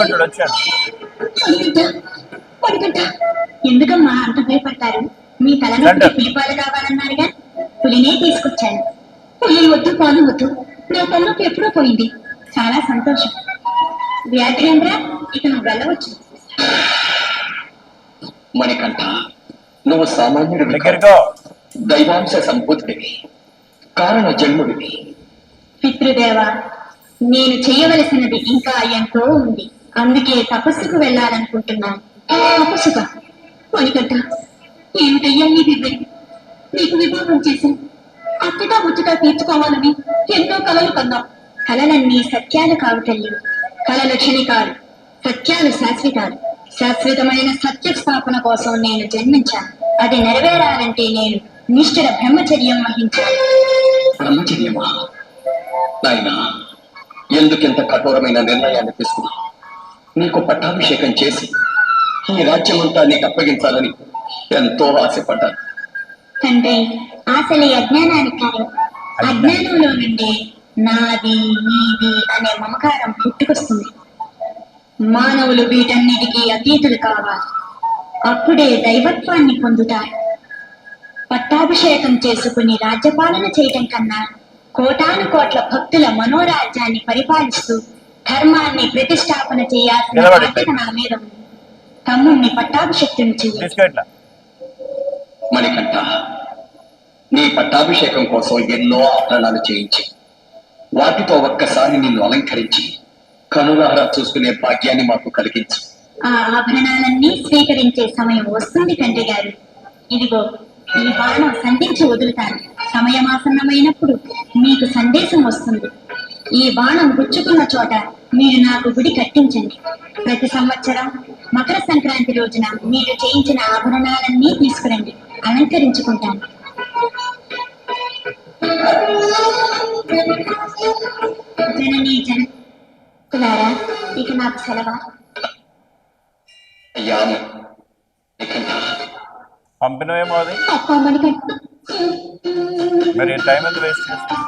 వచ్చాడు. ఎందుకమ్మా అంత భయపడతారు? మీ. తలనొప్పికి పులిపాలు కావాలన్నారుగా? పులినే తీసుకొచ్చాను. పులి వద్దు పాలు వద్దు. నా తలనొప్పి ఎప్పుడో పోయింది. చాలా సంతోషం. వ్యాఘ్రేంద్ర ఇక నువ్వు వెళ్ళవచ్చు. మణికంఠ నువ్వు. దగ్గరకో దైవాంశ సంబుద్ధివి కారణ జన్ముడివి. పితృదేవ నేను చేయవలసినది ఇంకా ఎంతో ఉంది. అందుకే తపస్సుకు వెళ్ళాలనుకుంటున్నాను. తపస్సుగా మణికంఠ ఏమిటయ్యా నీ బిడ్డ నీకు వివాహం చేశాను. అత్తగా ముచ్చటా తీర్చుకోవాలని ఎన్నో కలలు కన్నాం కలలన్నీ సత్యాలు కావు తల్లి. కలలు క్షణికాలు సత్యాలు శాశ్వతాలు. శాశ్వతమైన సత్య స్థాపన కోసం నేను జన్మించాను. అది నెరవేరాలంటే నేను నిష్ఠుర బ్రహ్మచర్యం వహించాను. బ్రహ్మచర్యమా? నాయనా ఎందుకింత కఠోరమైన నిర్ణయాన్ని తీసుకున్నావు? నీకు పట్టాభిషేకం చేసి ఈ రాజ్యమంతా నీకు అప్పగించాలని ఎంతో ఆశపడ్డాను. తండ్రి ఆశలే అజ్ఞానానికి అజ్ఞానంలో నుండి నాది నీది అనే మమకారం పుట్టుకొస్తుంది. మానవులు వీటన్నిటికీ అతీతులు కావాలి. అప్పుడే దైవత్వాన్ని పొందుతారు. పట్టాభిషేకం చేసుకుని రాజ్యపాలన చేయటం కన్నా కోటాను కోట్ల భక్తుల మనోరాజ్యాన్ని పరిపాలిస్తూ ధర్మాన్ని ప్రతిష్టాపన చేయాల్సిన. బాధ్యత నా మీద ఉంది. తమ్ముణ్ణి పట్టాభిషక్తుని చేయాలి తీసుకో ఇట్లా మణికంఠ నీ పట్టాభిషేకం కోసం ఎన్నో ఆభరణాలు చేయించి వాటితో ఒక్కసారి నిన్ను అలంకరించి కనులారా చూసుకునే భాగ్యాన్ని మాకు కలిగించు. ఆ ఆభరణాలన్నీ స్వీకరించే సమయం వస్తుంది తండ్రి గారు. ఇదిగో ఈ బాణం సంధించి వదులుతాను. సమయమాసన్నమైనప్పుడు మీకు సందేశం వస్తుంది. ఈ బాణం గుచ్చుకున్న చోట మీరు నాకు గుడి కట్టించండి. ప్రతి సంవత్సరం మకర సంక్రాంతి రోజున మీరు చేయించిన ఆభరణాలన్నీ తీసుకురండి. అలంకరించుకుంటాను. జననీ జన కులారా ఇక నాకు సెలవా? పంపినవేమో అది మరి టైం ఎంత వేస్ట్ చేస్తాం